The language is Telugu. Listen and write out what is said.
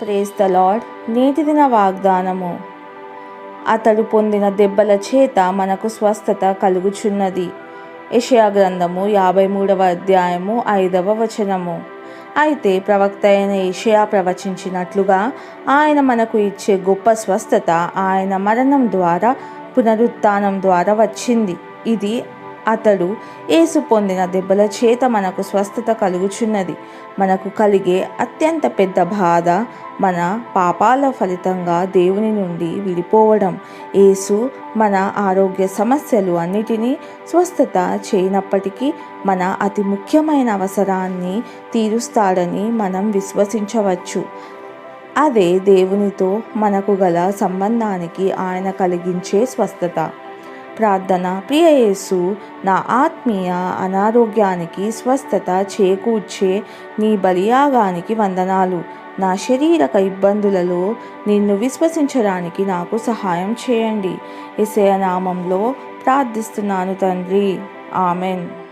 ప్రేస్ ద లాడ్ నేటి దిన వాగ్దానము. అతడు పొందిన దెబ్బల చేత మనకు స్వస్థత కలుగుచున్నది. యషయా గ్రంథము యాభై మూడవ అధ్యాయము ఐదవ వచనము. అయితే ప్రవక్త అయిన ఏషియా ప్రవచించినట్లుగా ఆయన మనకు ఇచ్చే గొప్ప స్వస్థత ఆయన మరణం ద్వారా పునరుత్థానం ద్వారా వచ్చింది. ఇది అతడు ఏసు పొందిన దెబ్బల చేత మనకు స్వస్థత కలుగుచున్నది. మనకు కలిగే అత్యంత పెద్ద బాధ మన పాపాల ఫలితంగా దేవుని నుండి విడిపోవడం. ఏసు మన ఆరోగ్య సమస్యలు అన్నిటినీ స్వస్థత చేయనప్పటికీ మన అతి ముఖ్యమైన అవసరాన్ని తీరుస్తాడని మనం విశ్వసించవచ్చు. అదే దేవునితో మనకు గల సంబంధానికి ఆయన కలిగించే స్వస్థత. ప్రార్థన. ప్రియ యేసు నా ఆత్మీయ అనారోగ్యానికి స్వస్థత చేకూర్చే నీ బలియాగానికి వందనాలు. నా శరీరక ఇబ్బందులలో నిన్ను విశ్వసించడానికి నాకు సహాయం చేయండి. ఇసయ నామంలో ప్రార్థిస్తున్నాను తండ్రి. ఆమెన్.